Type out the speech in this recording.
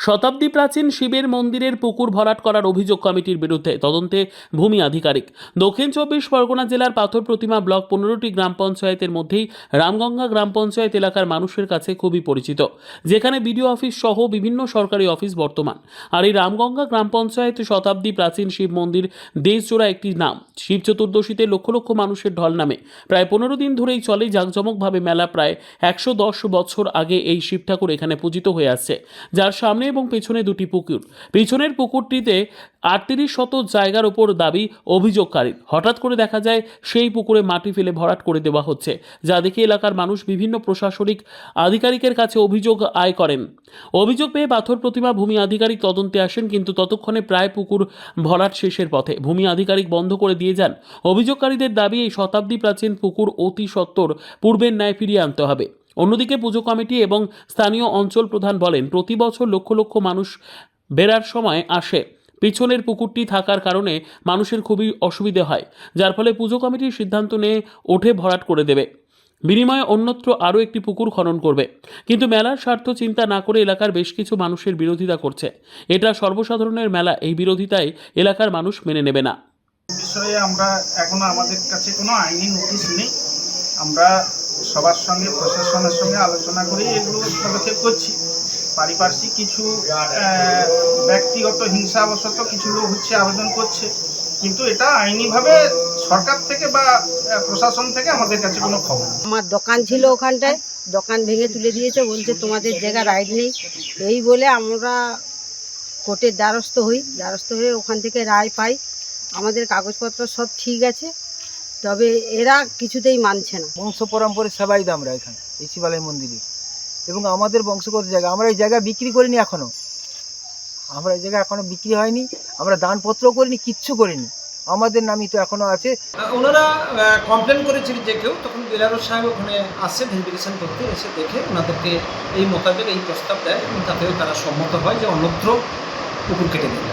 শতাব্দী প্রাচীন শিবের মন্দিরের পুকুর ভরাট করার অভিযোগ কমিটির বিরুদ্ধে তদন্তে ভূমি আধিকারিক। দক্ষিণ চব্বিশ পরগনা জেলার পাথর প্রতিমা ব্লক পনেরোটি গ্রাম পঞ্চায়েতের মধ্যেই রামগঙ্গা গ্রাম পঞ্চায়েত এলাকার মানুষের কাছে খুবই পরিচিত। যেখানে বিডিও অফিস সহ বিভিন্ন সরকারি অফিস বর্তমান। আর এই রামগঙ্গা গ্রাম পঞ্চায়েত শতাব্দী প্রাচীন শিব মন্দির দেশজোড়া একটি নাম। শিব চতুর্দশীতে লক্ষ লক্ষ মানুষের ঢল নামে। প্রায় পনেরো দিন ধরেই চলে জাঁকজমকভাবে মেলা প্রায় একশো দশ বছর আগে এই শিব ঠাকুর এখানে পূজিত হয়ে আসছে। যার সামনে এবং পেছনে দুটি পুকুর। পেছনের পুকুরটিতে আটত্রিশ শত জায়গার ওপর দাবি অভিযোগকারীর। হঠাৎ করে দেখা যায়, সেই পুকুরে মাটি ফেলে ভরাট করে দেওয়া হচ্ছে, যা দেখে এলাকার মানুষ বিভিন্ন প্রশাসনিক আধিকারিকের কাছে অভিযোগ আয় করেন। অভিযোগ পেয়ে পাথর প্রতিমা ভূমি আধিকারিক তদন্তে আসেন, কিন্তু ততক্ষণে প্রায় পুকুর ভরাট শেষের পথে। ভূমি আধিকারিক বন্ধ করে দিয়ে যান। অভিযোগকারীদের দাবি, এই শতাব্দী প্রাচীন পুকুর অতি সত্বর পূর্বের ন্যায় ফিরিয়ে আনতে হবে। অন্যদিকে পুজো কমিটি এবং স্থানীয় অঞ্চল প্রধান বলেন, প্রতি বছর লক্ষ লক্ষ মানুষ বেড়ার সময় আসে। পিছনের পুকুরটি থাকার কারণে মানুষের খুবই অসুবিধে হয়, যার ফলে পুজো কমিটির সিদ্ধান্ত নিয়ে ওঠে ভরাট করে দেবে। বিনিময়ে অন্যত্র আরও একটি পুকুর খনন করবে। কিন্তু মেলার স্বার্থ চিন্তা না করে এলাকার বেশ কিছু মানুষের বিরোধিতা করছে। এটা সর্বসাধারণের মেলা, এই বিরোধিতায় এলাকার মানুষ মেনে নেবে না। বিষয়ে আমরা এখনও আমাদের কাছে কোনো আইনি নোটিশ নেই। আমরা সবার সঙ্গে, প্রশাসনের সঙ্গে আলোচনা করে, এগুলো পদক্ষেপ করছি। পারিপার্শ্বিক কিছু ব্যক্তিগত হিংসাবশত কিছু লোক হচ্ছে আবেদন করছে। কিন্তু এটা আইনিভাবে সরকার থেকে বা প্রশাসন থেকে আমাদের কাছে কোনো খবর আমার দোকান ছিল ওখানটায়, দোকান ভেঙে তুলে দিয়েছে, বলছে তোমাদের জায়গা রাইট নেই। এই বলে আমরা কোর্টের দ্বারস্থ হই, দ্বারস্থ হয়ে ওখান থেকে রায় পাই। আমাদের কাগজপত্র সব ঠিক আছে। তবে এরা কিছুতেই মানছে না। বংশ পরম্পরে সেবাই দাম আমরা এখানে এই শিবালয় মন্দিরে। এবং আমাদের বংশগত জায়গা আমরা এই জায়গা বিক্রি করিনি এখনও। আমরা এই জায়গা এখনও বিক্রি হয়নি আমরা দানপত্র করিনি কিচ্ছু করিনি। আমাদের নামই তো এখনও আছে। ওনারা কমপ্লেন করেছিল যে কেউ তখন বিলারো সাহেব ওখানে আসে ভেরিফিকেশন করতে এসে দেখে ওনাদেরকে এই মোতাবেক এই প্রস্তাব দেয় এবং তাতেও তারা সম্মত হয় যে অন্যত্র পুকুর কেটে দেবে।